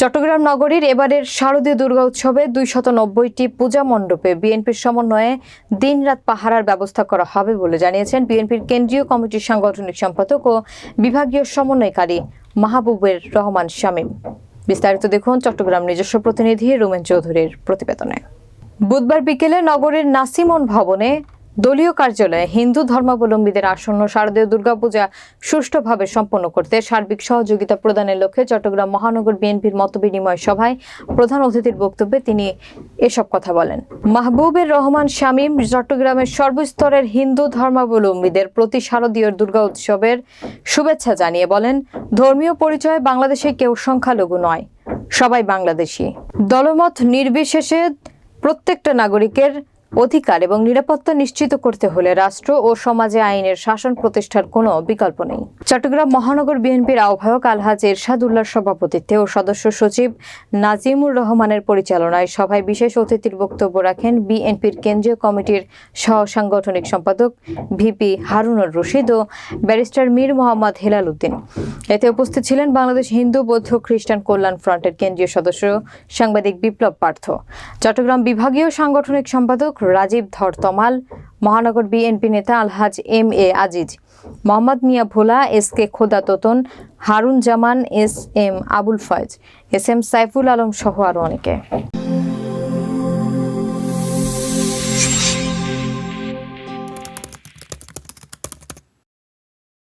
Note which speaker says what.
Speaker 1: চট্টগ্রাম নগরীর এবারের শারদীয় দুর্গা উৎসবে দুইশত নব্বইটি পূজা মণ্ডপে বিএনপির সমন্বয়ে দিনরাত পাহারার ব্যবস্থা করা হবে বলে জানিয়েছেন বিএনপির কেন্দ্রীয় কমিটির সাংগঠনিক সম্পাদক ও বিভাগীয় সমন্বয়কারী মাহবুবের রহমান শামীম বিস্তারিত দেখুন চট্টগ্রাম নিজস্ব প্রতিনিধি রোমেন চৌধুরীর প্রতিবেদনে বুধবার বিকেলে নগরের নাসিমন ভবনে দলীয় কার্যালয়ে হিন্দু ধর্মাবলম্বীদের আসন্ন শারদীয় দুর্গাপূজা সুষ্ঠুভাবে সম্পন্ন করতে সার্বিক সহযোগিতা প্রদানের লক্ষ্যে চট্টগ্রাম মহানগর বিএনপির মতবিনিময় সভায় প্রধান অতিথির বক্তব্যে তিনি এসব কথা বলেন মাহবুবের রহমান শামীম চট্টগ্রামের সর্বস্তরের হিন্দু ধর্মাবলম্বীদের প্রতি শারদীয় দুর্গা উৎসবের শুভেচ্ছা জানিয়ে বলেন ধর্মীয় পরিচয়ে বাংলাদেশে কেউ সংখ্যালঘু নয় সবাই বাংলাদেশি দলমত নির্বিশেষে প্রত্যেকটা নাগরিকের অধিকার এবং নিরাপত্তা নিশ্চিত করতে হলে রাষ্ট্র ও সমাজে আইনের শাসন প্রতিষ্ঠার কোনো বিকল্প নেই চট্টগ্রাম মহানগর বিএনপির আহ্বায়ক আলহাজ এরশাদুল্লাহর সভাপতিত্বে ও সদস্য সচিব নাজিমুর রহমানের পরিচালনায় সভায় বিশেষ অতিথির বক্তব্য রাখেন বিএনপির কেন্দ্রীয় কমিটির সহ সাংগঠনিক সম্পাদক ভিপি হারুনুর রশিদ ও ব্যারিস্টার মীর মোহাম্মদ হেলাল উদ্দিন এতে উপস্থিত ছিলেন বাংলাদেশ হিন্দু বৌদ্ধ খ্রিস্টান কল্যাণ ফ্রন্টের কেন্দ্রীয় সদস্য সাংবাদিক বিপ্লব পার্থ চট্টগ্রাম বিভাগীয় সাংগঠনিক সম্পাদক রাজীব ধর তমাল মহানগর বিএনপি নেতা Alhaj M A Aziz Mohammad Mia Bhola S K Khoda Totan Harun Zaman S M Abul Foyez S M Saiful Alam সহ আরও অনেকে